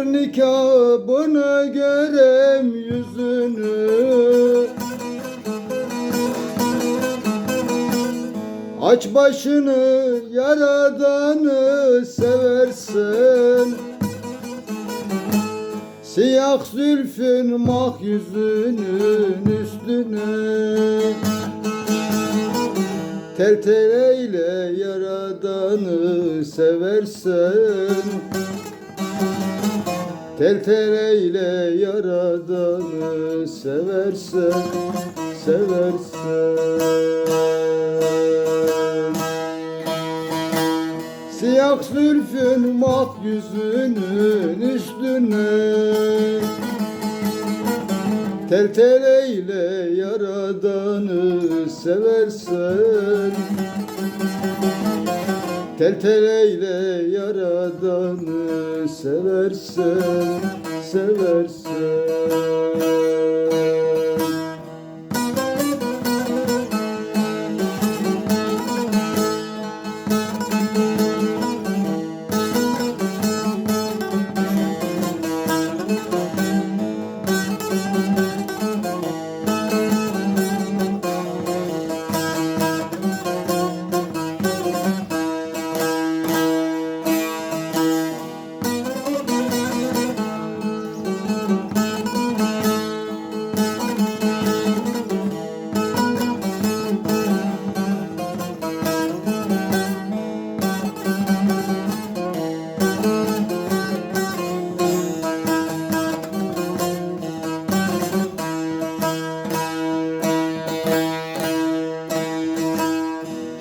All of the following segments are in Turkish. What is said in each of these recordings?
Kaldır nikahını görem yüzünü. Aç başını yaradanı seversen Siyah zülfün mah yüzünün üstüne. Tel tel eyle yaradanı seversen Tel tel eyle yaradanı seversen Seversen Siyah zülfün mat yüzünün üstüne Tel tel eyle yaradanı seversen Tel tel eyle yaradanı seversen Seversen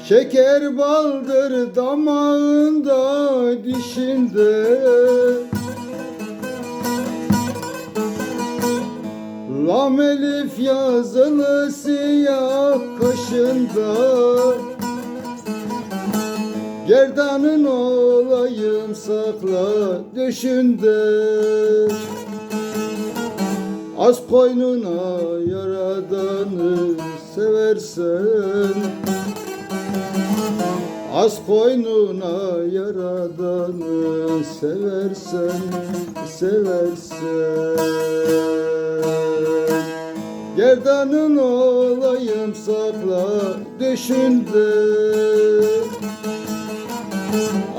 Şeker baldır damağında dişinde. Lam elif yazılı siyah kaşında. Gerdanın olayım sakla düşünde Az koynuna yaradanı seversen Az koynuna yaradanı seversen Seversen. Gerdanın olayım sakla düşünde.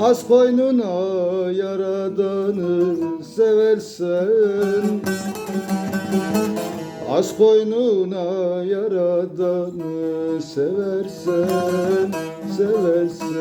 Az koynuna yaradanı seversen Az koynuna yaradanı seversen Seversen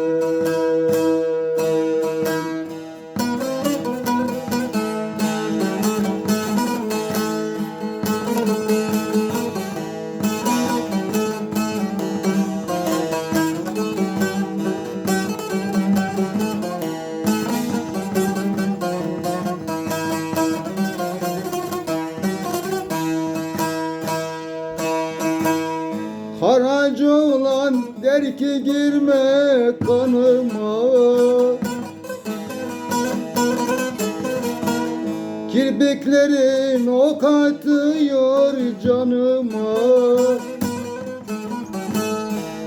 der ki girme kanıma. Kirpiklerin ok atıyor canıma.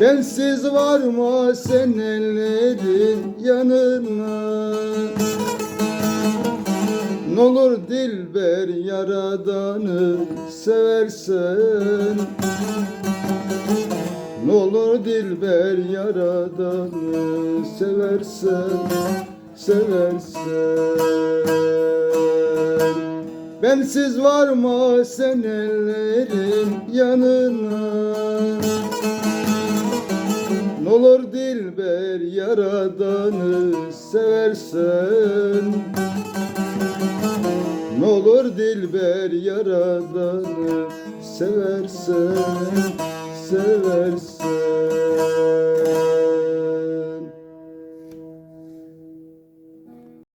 Bensiz varma sen ellerin yanına. N'olur dilber yaradanı seversen N'olur dilber yaradanı seversen Seversen. Bensiz varma sen ellerin yanına? N'olur dilber yaradanı seversen. N'olur dilber yaradanı seversen seversen